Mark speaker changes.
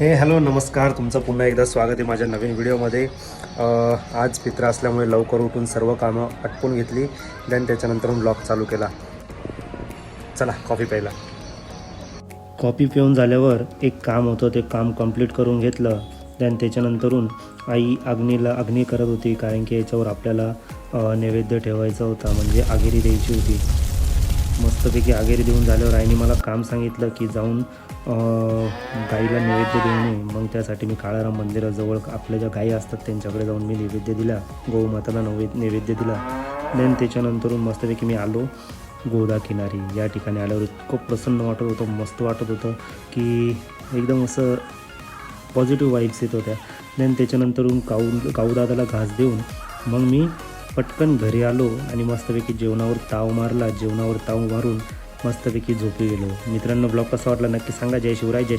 Speaker 1: हे हॅलो नमस्कार. तुमचं पुन्हा एकदा स्वागत आहे माझ्या नवीन व्हिडिओमध्ये. आज पित्र असल्यामुळे लवकर उठून सर्व कामं आटपून घेतली. देन त्याच्यानंतर ब्लॉग चालू केला. चला कॉफी प्यायला. कॉफी पिऊन झाल्यावर एक काम होतं ते काम कंप्लीट करून घेतलं. देन त्याच्यानंतरून आई अग्नीला अग्नी करत होती कारण की याच्यावर आपल्याला नैवेद्य ठेवायचा होता म्हणजे आगेरी द्यायची होती. मस्तपैकी आगेरी देऊन झाल्यावर आईने मला काम सांगितलं की जाऊन गाईला नैवेद्य देऊ नये मग त्यासाठी मी काळाराम मंदिराजवळ आपल्या ज्या गायी असतात त्यांच्याकडे जाऊन मी नैवेद्य दिला. गोमाताला नैवेद्य नैवेद्य दिला. देन त्याच्यानंतरून मस्तपैकी मी आलो गोदा किनारी. या ठिकाणी आल्यावर इतकं प्रसन्न वाटत होतं मस्त वाटत होतं की एकदम असं पॉझिटिव्ह वाईब्स येत होत्या. देन त्याच्यानंतरून काऊ काऊदादाला घास देऊन मग मी पटकन घरी आलो आणि मस्तपैकी जेवणावर ताव मारला. जेवणावर ताव मारून मस्तपैकी झोपी गेलो. मित्रांनो ब्लॉग कसा वाटला नक्की सांगा. जय शिवराय जय